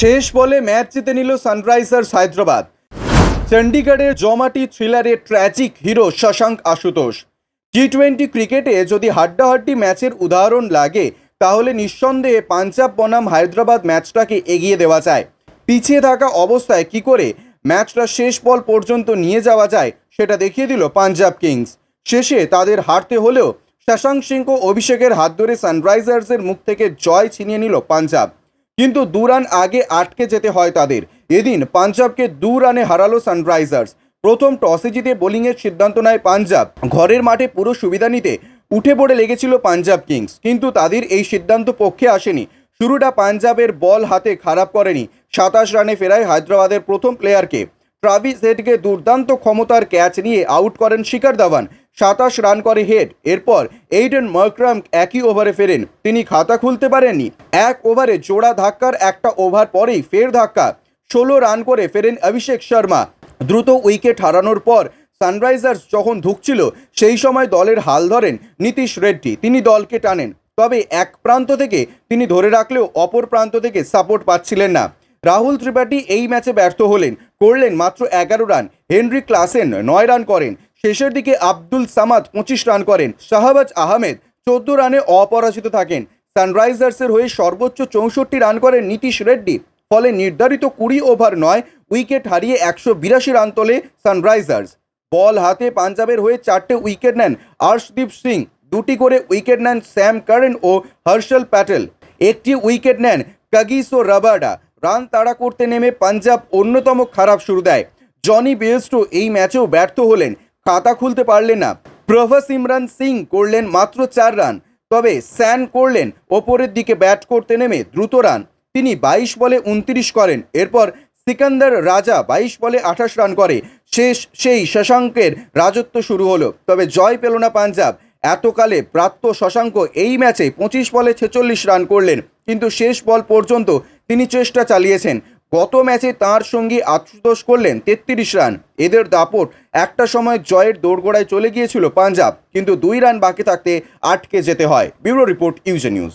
শেষ বলে ম্যাচ জিতে নিল সানরাইজার্স হায়দ্রাবাদ। চণ্ডীগড়ের জমাটি থ্রিলারের tragic hero Shashank Ashutosh. T twenty ক্রিকেটে যদি হাড্ডাহাড্ডি ম্যাচের উদাহরণ লাগে, তাহলে নিঃসন্দেহে পাঞ্জাব বনাম হায়দ্রাবাদ ম্যাচটাকে এগিয়ে দেওয়া যায়। পিছিয়ে থাকা অবস্থায় কি করে ম্যাচটা শেষ বল পর্যন্ত নিয়ে যাওয়া যায়, সেটা দেখিয়ে দিল পাঞ্জাব কিংস। শেষে তাদের হারতে হলেও শশাঙ্ক সিংহ অভিষেকের হাত ধরে সানরাইজার্সের মুখ থেকে জয় ছিনিয়ে নিল পাঞ্জাব। কিন্তু দু রান আগে আটকে যেতে হয় তাদের। এদিন পাঞ্জাবকে দু রানে হারালো সানরাইজার্স। প্রথম টসে জিতে বোলিংয়ের সিদ্ধান্ত নেয় পাঞ্জাব। ঘরের মাঠে পুরো সুবিধা নিতে উঠে পড়ে লেগেছিল পাঞ্জাব কিংস, কিন্তু তাদের এই সিদ্ধান্ত পক্ষে আসেনি। শুরুটা পাঞ্জাবের বল হাতে খারাপ করেনি। সাতাশ রানে ফেরায় হায়দ্রাবাদের প্রথম প্লেয়ারকে ট্রাভিস হেডকে দুর্দান্ত ক্ষমতার ক্যাচ নিয়ে আউট করেন শিকার ধাওয়ান। সাতাশ রান করে হেড। এরপর এইডেন মার্ক্রাম একই ওভারে ফেরেন। তিনি খাতা খুলতে পারেননি। এক ওভারে জোড়া ধাক্কার একটা ওভার পরেই ফের ধাক্কা। ষোলো রান করে ফেরেন অভিষেক শর্মা। দ্রুত উইকেট হারানোর পর সানরাইজার্স যখন ধুকছিল, সেই সময় দলের হাল ধরেন নীতিশ রেড্ডি। তিনি দলকে টানেন। তবে এক প্রান্ত থেকে তিনি ধরে রাখলেও অপর প্রান্ত থেকে সাপোর্ট পাচ্ছিলেন না। রাহুল ত্রিপাঠী এই ম্যাচে ব্যর্থ হলেন। করলেন মাত্র এগারো রান। হেনরি ক্লাসেন নয় রান করেন। শেষের দিকে আব্দুল সামাদ পঁচিশ রান করেন। শাহবাজ আহমেদ চোদ্দ রানে অপরাজিত থাকেন। সানরাইজার্সের হয়ে সর্বোচ্চ চৌষট্টি রান করেন নীতিশ রেড্ডি। ফলে নির্ধারিত কুড়ি ওভার নয়, উইকেট হারিয়ে একশো বিরাশি রান তোলে সানরাইজার্স। বল হাতে পাঞ্জাবের হয়ে চারটে উইকেট নেন আর্শদীপ সিং। দুটি করে উইকেট নেন স্যাম কারেন ও হর্ষল প্যাটেল। একটি উইকেট নেন কাগিস ও রাবাডা। রান তাড়া করতে নেমে পাঞ্জাব অন্যতম খারাপ শুরু দেয়। জনি বেস্টো এই ম্যাচেও ব্যর্থ হলেন। খাতা খুলতে পারলেন না। প্রভাস ইমরান সিং করলেন মাত্র চার রান, তবে স্যান করলেন ওপরের দিকে ব্যাট করতে নেমে দ্রুত রান। তিনি বাইশ বলে উনত্রিশ করেন, এরপর সিকান্দার রাজা বাইশ বলে আঠাশ রান করে। শেষ সেই শশাঙ্কের রাজত্ব শুরু হলো, তবে জয় পেল না পাঞ্জাব। এতকালে প্রাপ্ত শশাঙ্ক এই ম্যাচে পঁচিশ বলে ছেচল্লিশ রান করলেন, কিন্তু শেষ বল পর্যন্ত তিনি চেষ্টা চালিয়েছেন। গত ম্যাচে তার সঙ্গে আশুতোষ করলেন তেত্রিশ রান। এদের দাপট একটা সময় জয়ের দৌড়গোড়ায় চলে গিয়েছিল পাঞ্জাব, কিন্তু দুই রান বাকি থাকতে আটকে যেতে হয়। ব্যুরো রিপোর্ট ইউজে নিউজ।